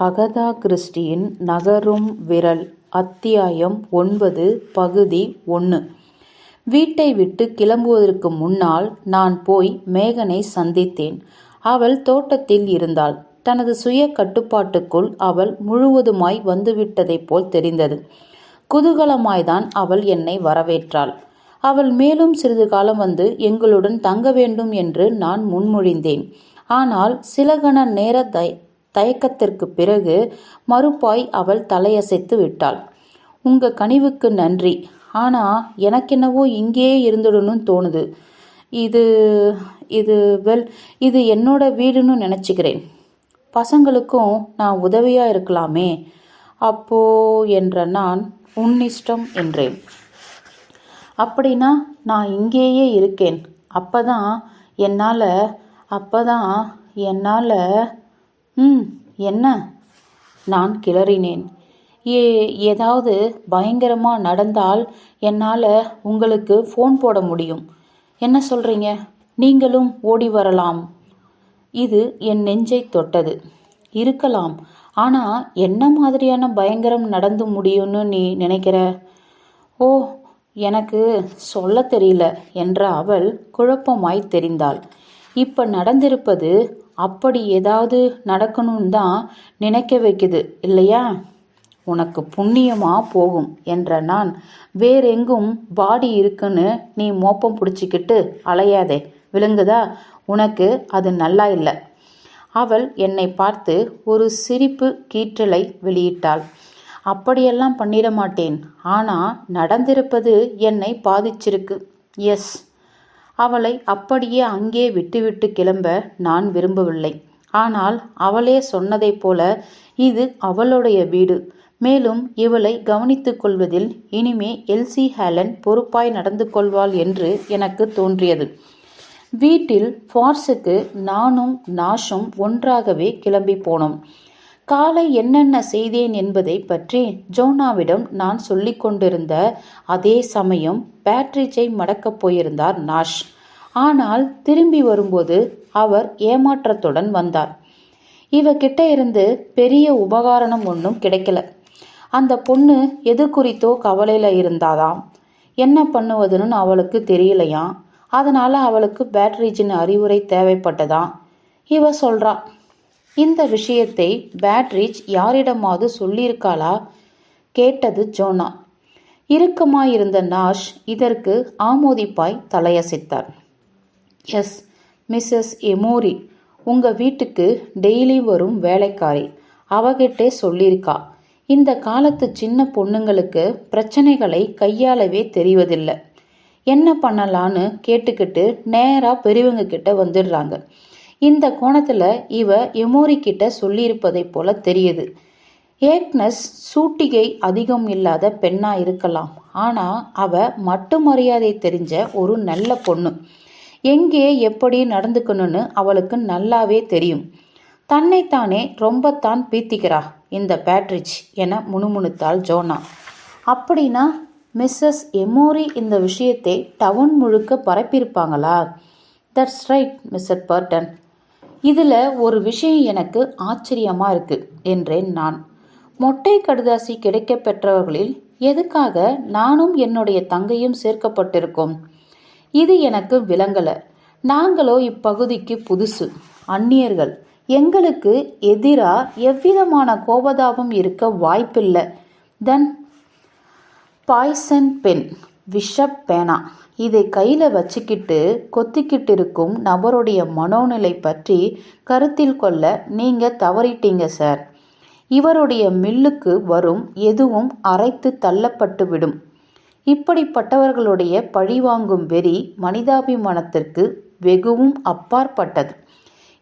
Agatha கிறிஸ்டியின் நகரும் விரல் அத்தியாயம் ஒன்பது பகுதி ஒன்று வீட்டை விட்டு கிளம்புவதற்கு முன்னால் நான் போய் மேகனை சந்தித்தேன். அவள் தோட்டத்தில் இருந்தாள். தனது சுய கட்டுப்பாட்டுக்குள் அவள் முழுவதுமாய் வந்துவிட்டதைப் போல் தெரிந்தது. குதூகலமாய்தான் அவள் என்னை வரவேற்றாள். அவள் மேலும் சிறிது காலம் வந்து எங்களுடன் தங்க வேண்டும் என்று நான் முன்மொழிந்தேன். ஆனால் சில கண நேர தயக்கத்திற்கு பிறகு மறுப்பாய் அவள் தலையசைத்து விட்டாள். உங்க கனிவுக்கு நன்றி. ஆனா எனக்கென்னவோ இங்கேயே இருந்துடணும்னு தோணுது. இது இது வெல் இது என்னோட வீடுன்னு நினச்சிக்கிறேன். பசங்களுக்கும் நான் உதவியா இருக்கலாமே. அப்போ என்ற நான் உன் இஷ்டம் என்றேன். அப்படின்னா நான் இங்கேயே இருக்கேன். அப்பதான் என்னால் அப்பதான் என்னால் ம் என்ன? நான் கிளறினேன். ஏ ஏதாவது பயங்கரமாக நடந்தால் என்னால் உங்களுக்கு ஃபோன் போட முடியும். என்ன சொல்கிறீங்க நீங்களும் ஓடி வரலாம். இது என் நெஞ்சை தொட்டது. இருக்கலாம். ஆனால் என்ன மாதிரியான பயங்கரம் நடந்து முடியும்னு நீ நினைக்கிற? ஓ எனக்கு சொல்ல தெரியல என்ற அவள் குழப்பமாய் தெரிந்தாள். இப்ப நடந்திருப்பது அப்படி ஏதாவது நடக்கணும்னு தான் நினைக்க வைக்குது இல்லையா? உனக்கு புண்ணியமா போகும் என்ற நான் வேறெங்கும் பாடி இருக்குன்னு நீ மோப்பம் பிடிச்சிக்கிட்டு அலையாதே. விழுங்குதா? உனக்கு அது நல்லா இல்லை. அவள் என்னை பார்த்து ஒரு சிரிப்பு கீற்றலை வெளியிட்டாள். அப்படியெல்லாம் பண்ணிட மாட்டேன். ஆனா நடந்திருப்பது என்னை பாதிச்சிருக்கு. எஸ் அவளை அப்படியே அங்கே விட்டுவிட்டு கிளம்ப நான் விரும்பவில்லை. ஆனால் அவளே சொன்னதைப் போல இது அவளுடைய வீடு. மேலும் இவளை கவனித்துக் கொள்வதில் இனிமே எல்சி ஹேலன் பொறுப்பாய் நடந்து கொள்வாள் என்று எனக்கு தோன்றியது. வீட்டில் ஃபார்ஸுக்கு நானும் நாஷும் ஒன்றாகவே கிளம்பி போனோம். காலை என்னென்ன செய்தேன் என்பதை பற்றி ஜோனாவிடம் நான் சொல்லிக் கொண்டிருந்த அதே சமயம் பேட்ரிஜை மடக்கப் போயிருந்தார் நாஷ். ஆனால் திரும்பி வரும்போது அவர் ஏமாற்றத்துடன் வந்தார். இவகிட்ட இருந்து பெரிய உபகாரணம் ஒன்றும் கிடைக்கல. அந்த பொண்ணு எது குறித்தோ கவலையில் இருந்தாதாம் என்ன பண்ணுவதுன்னு அவளுக்கு தெரியலையாம் அதனால் அவளுக்கு பேட்ரிஜின் அறிவுரை தேவைப்பட்டதாம் இவ சொல்கிறான் இந்த விஷயத்தை பேட்ரிச் யாரிடமாவது சொல்லியிருக்காளா? கேட்டது ஜோனா. இறுக்கமாயிருந்த நாஷ் இதற்கு ஆமோதிப்பாய் தலையசைத்தார். எஸ் மிஸ்ஸஸ் எமோரி உங்க வீட்டுக்கு டெய்லி வரும் வேலைக்காரி. அவகிட்டே சொல்லியிருக்கா. இந்த காலத்து சின்ன பொண்ணுங்களுக்கு பிரச்சனைகளை கையாளவே தெரிவதில்லை. என்ன பண்ணலான்னு கேட்டுக்கிட்டு நேராக பெரியவங்க கிட்ட வந்துடுறாங்க. இந்த கோணத்துல இவ எமோரி கிட்ட சொல்லியிருப்பதை போல தெரியுது. ஏக்னஸ் சூட்டிகை அதிகம் இல்லாத பெண்ணா இருக்கலாம். ஆனா அவ மட்டு மரியாதை தெரிஞ்ச ஒரு நல்ல பொண்ணு. எங்கே எப்படி நடந்துக்கணும்னு அவளுக்கு நல்லாவே தெரியும். தன்னைத்தானே ரொம்பத்தான் பீத்திக்கிறா இந்த பேட்ரிச் என முணுமுணுத்தாள் ஜோனா. அப்படின்னா மிஸ்ஸஸ் எமோரி இந்த விஷயத்தை டவுன் முழுக்க பரப்பியிருப்பாங்களா? That's right mister Burton. இதில் ஒரு விஷயம் எனக்கு ஆச்சரியமாக இருக்குது என்றேன் நான். மொட்டை கடுதாசி கிடைக்க பெற்றவர்களில் எதுக்காக நானும் என்னுடைய தங்கையும் சேர்க்கப்பட்டிருக்கோம்? இது எனக்கு விளங்கலை. நாங்களோ இப்பகுதிக்கு புதுசு அந்நியர்கள். எங்களுக்கு எதிராக எவ்விதமான கோபதாபம் இருக்க வாய்ப்பில்லை. தென் பாய்சன் பென் விஷப் பேனா. இதை கையில் வச்சுக்கிட்டு கொத்திக்கிட்டு இருக்கும் நபருடைய மனோநிலை பற்றி கருத்தில் கொள்ள நீங்கள் தவறிட்டீங்க சார். இவருடைய மில்லுக்கு வரும் எதுவும் அரைத்து தள்ளப்பட்டு விடும். இப்படிப்பட்டவர்களுடைய பழிவாங்கும் வெறி மனிதாபிமானத்திற்கு வெகுவும் அப்பாற்பட்டது.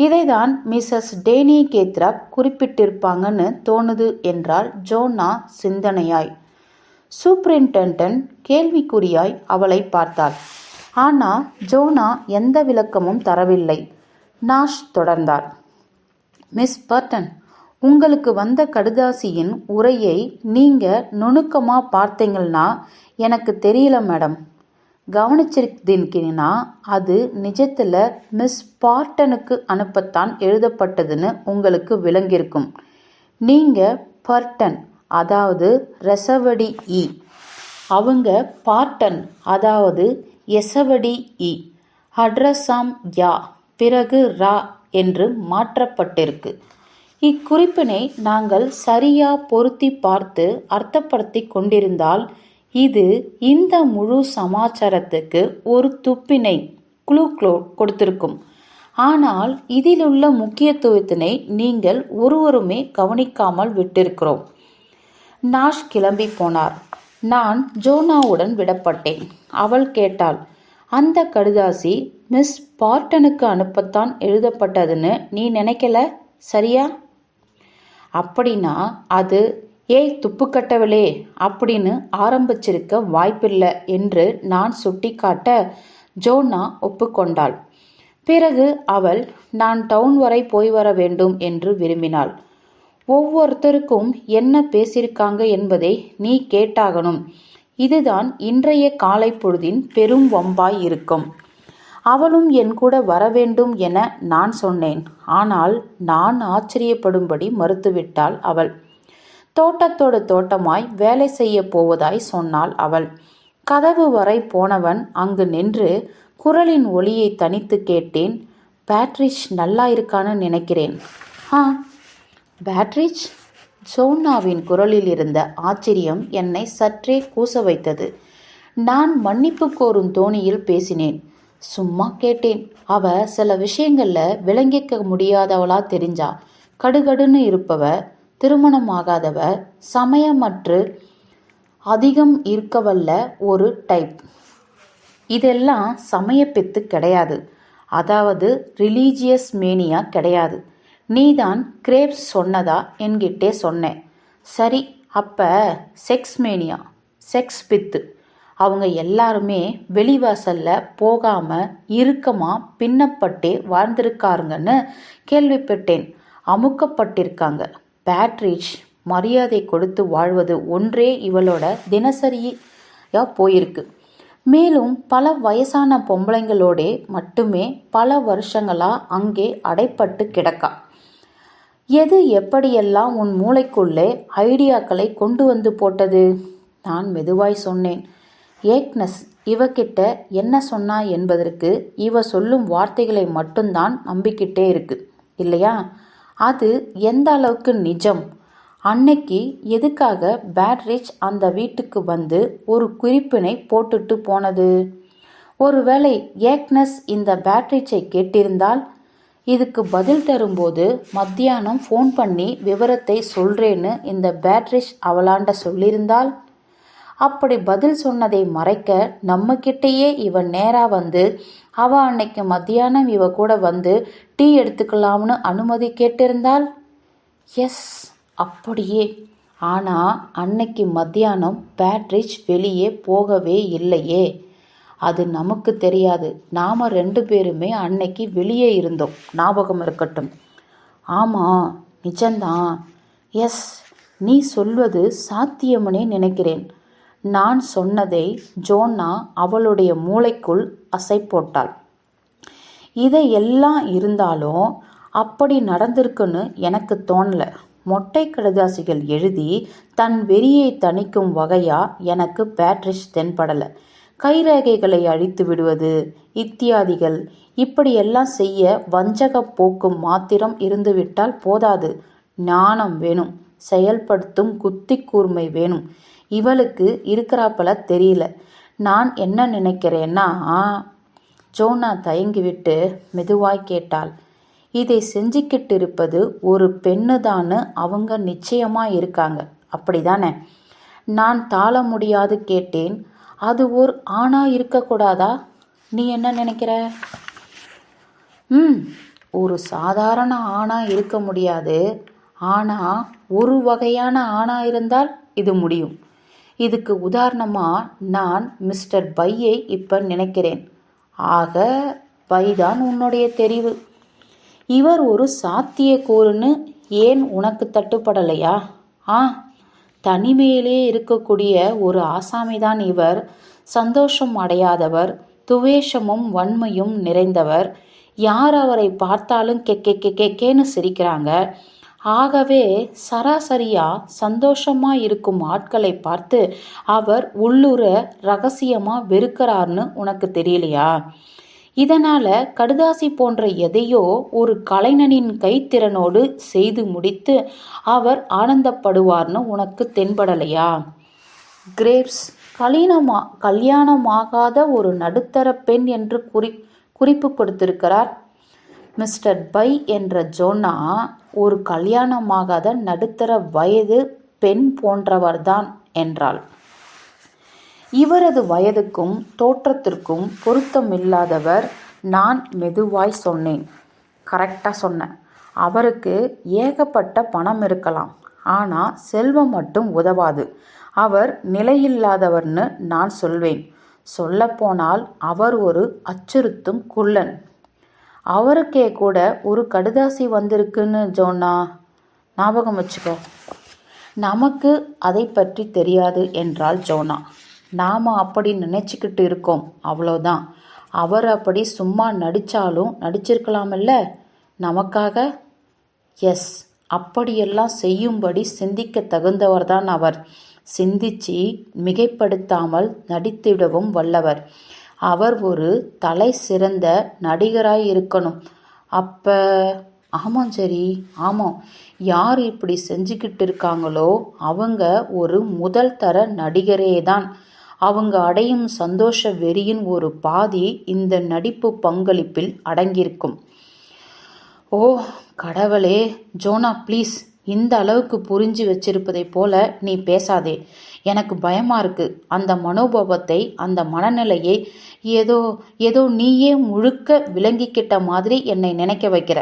இதைதான் மிஸ்ஸஸ் டேனி கேத்ரா குறிப்பிட்டிருப்பாங்கன்னு தோணுது என்றால் ஜோனா சிந்தனையாய். சூப்ரிண்டென்டன்ட் கேள்விக்குறியாய் அவளை பார்த்தாள். ஆனா ஜோனா எந்த விளக்கமும் தரவில்லை. நாஷ் தொடர்ந்தார் மிஸ் பர்டன் உங்களுக்கு வந்த கடுதாசியின் உரையை நீங்க நுணுக்கமா பார்த்தீங்கன்னா எனக்கு தெரியல மேடம். கவனிச்சிருக்கீங்கன்னா அது நிஜத்தில் மிஸ் பார்ட்டனுக்கு அனுப்பத்தான் எழுதப்பட்டதுன்னு உங்களுக்கு விளங்கியிருக்கும். நீங்கள் பர்டன் அதாவது ரெசவடி இ. அவங்க பார்ட்டன் அதாவது எசவடி இ. அட்ரஸாம் யா பிறகு ரா என்று மாற்றப்பட்டிருக்கு. இக்குறிப்பினை நாங்கள் சரியா பொருத்தி பார்த்து அர்த்தப்படுத்தி கொண்டிருந்தால் இது இந்த முழு சமாச்சாரத்துக்கு ஒரு துப்பினை குளு க்ளோ கொடுத்திருக்கும். ஆனால் இதிலுள்ள முக்கியத்துவத்தினை நீங்கள் ஒருவருமே கவனிக்காமல் விட்டிருக்கிறோம். நாஷ் கிளம்பி போனார். நான் ஜோனாவுடன் விடப்பட்டேன். அவள் கேட்டாள் அந்த கடுதாசி மிஸ் பார்ட்டனுக்கு அனுப்பத்தான் எழுதப்பட்டதுன்னு நீ நினைக்கல சரியா? அப்படின்னா அது ஏய் துப்பு கட்டவளே அப்படின்னு ஆரம்பிச்சிருக்க வாய்ப்பில்லை என்று நான் சுட்டிக்காட்ட ஜோனா ஒப்புக்கொண்டாள். பிறகு அவள் நான் டவுன் வரை போய் வர வேண்டும் என்று விரும்பினாள். ஒவ்வொருத்தருக்கும் என்ன பேசியிருக்காங்க என்பதை நீ கேட்டாகணும். இதுதான் இன்றைய காலை பொழுதின் பெரும் வம்பாய் இருக்கும். அவளும் என் கூட வர வேண்டும் என நான் சொன்னேன். ஆனால் நான் ஆச்சரியப்படும்படி மறுத்துவிட்டாள் அவள். தோட்டத்தோடு தோட்டமாய் வேலை செய்ய போவதாய் சொன்னாள் அவள். கதவு வரை போனவன் அங்கு நின்று குரலின் ஒளியை தனித்து கேட்டேன். பேட்ரிஷ் நல்லா இருக்கான்னு நினைக்கிறேன். ஆ பேட்ரிச் சோன்னாவின் குரலில் இருந்த ஆச்சரியம் என்னை சற்றே கூச வைத்தது. நான் மன்னிப்பு கோரும் தோணியில் பேசினேன். சும்மா கேட்டேன். அவ சில விஷயங்கள்ல விளங்கிக்க முடியாதவளா தெரிஞ்சா. கடுகடுன்னு இருப்பவ திருமணமாகாதவ சமயமற்று அதிகம் இருக்கவல்ல ஒரு டைப் இதெல்லாம் சமயப்பித்து கிடையாது. அதாவது ரிலீஜியஸ் மேனியா கிடையாது. நீதான் கிரேப்ஸ் சொன்னதா என்கிட்டே சொன்னேன். சரி அப்போ செக்ஸ் மேனியா? செக்ஸ் பித்து. அவங்க எல்லாருமே வெளிவாசல்ல போகாம இறுக்கமா பின்னப்பட்டே வாழ்ந்திருக்காருங்கன்னு கேள்விப்பட்டேன். அமுக்கப்பட்டிருக்காங்க. பேட்ரிச் மரியாதை கொடுத்து வாழ்வது ஒன்றே இவளோட தினசரியா போயிருக்கு. மேலும் பல வயசான பொம்பளைங்களோடே மட்டுமே பல வருஷங்களா அங்கே அடைப்பட்டு கிடக்கா. எது எப்படியெல்லாம் உன் மூளைக்குள்ளே ஐடியாக்களை கொண்டு வந்து போட்டது? நான் மெதுவாய் சொன்னேன். ஏக்னஸ் இவகிட்ட என்ன சொன்னா என்பதற்கு இவ சொல்லும் வார்த்தைகளை மட்டும்தான் நம்பிக்கிட்டே இருக்கு. இல்லையா? அது எந்த அளவுக்கு நிஜம்? அன்னைக்கு எதுக்காக பேட்ரிச் அந்த வீட்டுக்கு வந்து ஒரு குறிப்பினை போட்டுட்டு போனது? ஒருவேளை ஏக்னஸ் இந்த பேட்ரிச்சை கேட்டிருந்தால் இதுக்கு பதில் தரும்போது மத்தியானம் ஃபோன் பண்ணி விவரத்தை சொல்றேன்னு இந்த பேட்ரிஷ் அவளாண்ட சொல்லியிருந்தால் அப்படி பதில் சொன்னதை மறைக்க நம்மக்கிட்டேயே இவன் நேராக வந்து அவ அன்னைக்கு மத்தியானம் இவ கூட வந்து டீ எடுத்துக்கலாம்னு அனுமதி கேட்டிருந்தால் எஸ் அப்படியே. ஆனால் அன்னைக்கு மத்தியானம் பேட்ரிச் வெளியே போகவே இல்லையே. அது நமக்கு தெரியாது. நாம் ரெண்டு பேருமே அன்னைக்கு வெளியே இருந்தோம். ஞாபகம் இருக்கட்டும். ஆமாம் நிஜம்தான். எஸ் நீ சொல்வது சாத்தியமனே நினைக்கிறேன். நான் சொன்னதை ஜோன்னா அவளுடைய மூளைக்குள் அசை போட்டாள் இதையெல்லாம் இருந்தாலும் அப்படி நடந்திருக்குன்னு எனக்கு தோணலை. மொட்டை கடுதாசிகள் எழுதி தன் வெறியை தணிக்கும் வகையா எனக்கு பேட்ரிஷ் தென்படலை. கைரேகைகளை அழித்து விடுவது இத்தியாதிகள். இப்படியெல்லாம் செய்ய வஞ்சக போக்கும் மாத்திரம் இருந்துவிட்டால் போதாது. ஞானம் வேணும் செயல்படுத்தும் குத்தி கூர்மை வேணும். இவளுக்கு இருக்கிறாப்பல தெரியல. நான் என்ன நினைக்கிறேன்னா ஜோனா தயங்கிவிட்டு மெதுவாய் கேட்டாள். இதை செஞ்சுக்கிட்டு இருப்பது ஒரு பெண்ணுதான்னு அவங்க நிச்சயமா இருக்காங்க. அப்படிதானே? நான் தாள முடியாது கேட்டேன். அது ஒரு ஆணா இருக்கக்கூடாதா? நீ என்ன நினைக்கிற? ம் ஒரு சாதாரண ஆணா இருக்க முடியாது. ஆனா ஒரு வகையான ஆணா இருந்தால் இது முடியும். இதுக்கு உதாரணமாக நான் மிஸ்டர் பையை இப்போ நினைக்கிறேன். ஆக பை தான் உன்னுடைய தெரிவு. இவர் ஒரு சாத்தியக்கூறுன்னு ஏன் உனக்கு தட்டுப்படலையா? ஆ தனிமையிலே இருக்கக்கூடிய ஒரு ஆசாமிதான் இவர். சந்தோஷம் அடையாதவர் துவேஷமும் வன்மையும் நிறைந்தவர். யார் அவரை பார்த்தாலும் கெக்கே கெக்கேன்னு சிரிக்கிறாங்க. ஆகவே சராசரியா சந்தோஷமா இருக்கும் ஆட்களை பார்த்து அவர் உள்ளுர ரகசியமா வெறுக்கிறார்னு உனக்கு தெரியலையா? இதனால கடுதாசி போன்ற எதையோ ஒரு கலைஞனின் கைத்திறனோடு செய்து முடித்து அவர் ஆனந்தப்படுவார்னு உனக்கு தென்படலையா? கிரேப்ஸ் கலீனமா கல்யாணமாகாத ஒரு நடுத்தர பெண் என்று குறி குறிப்பு கொடுத்திருக்கிறார் மிஸ்டர் பை என்ற ஜோனா ஒரு கல்யாணமாகாத நடுத்தர வயது பெண் போன்றவர்தான் என்றாள். இவரது வயதுக்கும் தோற்றத்திற்கும் பொருத்தமில்லாதவர் நான் மெதுவாய் சொன்னேன். கரெக்டாக சொன்னேன். அவருக்கு ஏகப்பட்ட பணம் இருக்கலாம். ஆனால் செல்வம் மட்டும் உதவாது. அவர் நிலையில்லாதவர்னு நான் சொல்வேன். சொல்லப்போனால் அவர் ஒரு அச்சுறுத்தும் குள்ளன். அவருக்கே கூட ஒரு கடுதாசி வந்திருக்குன்னு ஜோனா ஞாபகம் வச்சுக்கோ. நமக்கு அதை பற்றி தெரியாது என்றாள் ஜோனா நாம் அப்படி நினச்சிக்கிட்டு இருக்கோம். அவ்வளோதான் அவர் அப்படி சும்மா நடித்தாலும் நடிச்சிருக்கலாமில்ல? நமக்காக? எஸ். அப்படியெல்லாம் செய்யும்படி சிந்திக்க தகுந்தவர்தான் அவர். சிந்திச்சு மிகைப்படுத்தாமல் நடித்திடவும் வல்லவர். அவர் ஒரு தலை சிறந்த நடிகராய் இருக்கணும். அப்ப ஆமாம் சரி ஆமாம். யார் இப்படி செஞ்சுக்கிட்டு இருக்காங்களோ அவங்க ஒரு முதல் தர நடிகரே தான் அவங்க அடையும் சந்தோஷ வெறியின் ஒரு பாதி இந்த நடிப்பு பங்களிப்பில் அடங்கியிருக்கும். ஓ கடவுளே ஜோனா ப்ளீஸ் இந்த அளவுக்கு புரிஞ்சு வச்சிருப்பதை போல நீ பேசாதே. எனக்கு பயமா இருக்கு. அந்த மனோபாவத்தை அந்த மனநிலையை ஏதோ ஏதோ நீயே முழுக்க விளங்கிக்கிட்ட மாதிரி என்னை நினைக்க வைக்கிற.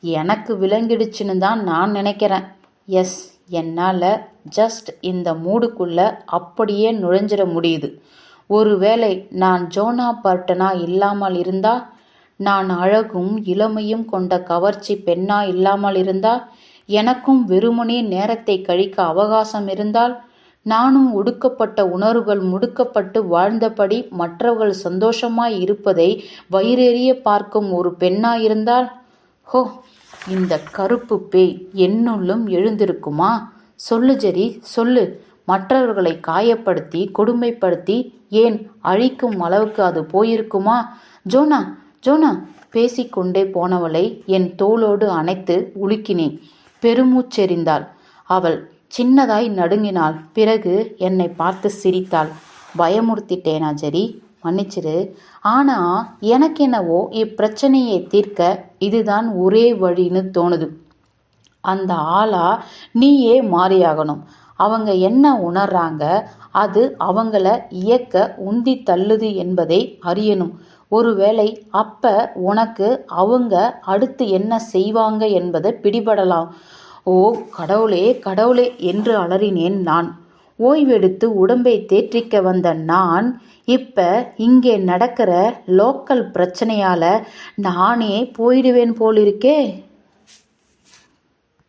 எனக்கு விளங்கிடுச்சுன்னு தான் நான் நினைக்கிறேன். எஸ். என்னால் ஜஸ்ட் இந்த மூடுக்குள்ளே அப்படியே நுழைஞ்சிட முடியுது. ஒருவேளை நான் ஜோனா பர்டனா இல்லாமல் இருந்தா நான் அழகும் இளமையும் கொண்ட கவர்ச்சி பெண்ணா இல்லாமல் இருந்தா எனக்கும் வெறுமனே நேரத்தை கழிக்க அவகாசம் இருந்தால் நானும் ஒடுக்கப்பட்ட உணர்வுகள் முடுக்கப்பட்டு வாழ்ந்தபடி மற்றவர்கள் சந்தோஷமாய் இருப்பதை வயிறெறிய பார்க்கும் ஒரு பெண்ணாயிருந்தால் ஹோ இந்த கருப்பு பேய் என்னுள்ளும் எழுந்திருக்குமா? சொல்லு ஜெரி சொல்லு. மற்றவர்களை காயப்படுத்தி கொடுமைப்படுத்தி ஏன் அழிக்கும் அளவுக்கு அது போயிருக்குமா? ஜோனா ஜோனா பேசிக்கொண்டே போனவளை என் தோளோடு அணைத்து உலுக்கினேன். பெருமூச்செறிந்தாள். அவள் சின்னதாய் நடுங்கினாள். பிறகு என்னை பார்த்து சிரித்தாள். பயமுறுத்திட்டேனா ஜெரி? மன்னிச்சிரு. ஆனா எனக்கு என்னவோ இப்பிரச்சனையை தீர்க்க இதுதான் ஒரே வழின்னு தோணுது. அந்த ஆளா நீயே மாறியாகணும். அவங்க என்ன உணர்றாங்க அது அவங்கள இயக்க உந்தி தள்ளுது என்பதை அறியணும். ஒருவேளை அப்ப உனக்கு அவங்க அடுத்து என்ன செய்வாங்க என்பதை பிடிபடலாம். ஓ கடவுளே கடவுளே என்று அலறினேன் நான். ஓய்வெடுத்து உடம்பை தேற்றிக்க வந்த நான் இப்ப இங்கே நடக்கிற லோக்கல் பிரச்சனையால நானே போயிடுவேன் போலிருக்கே.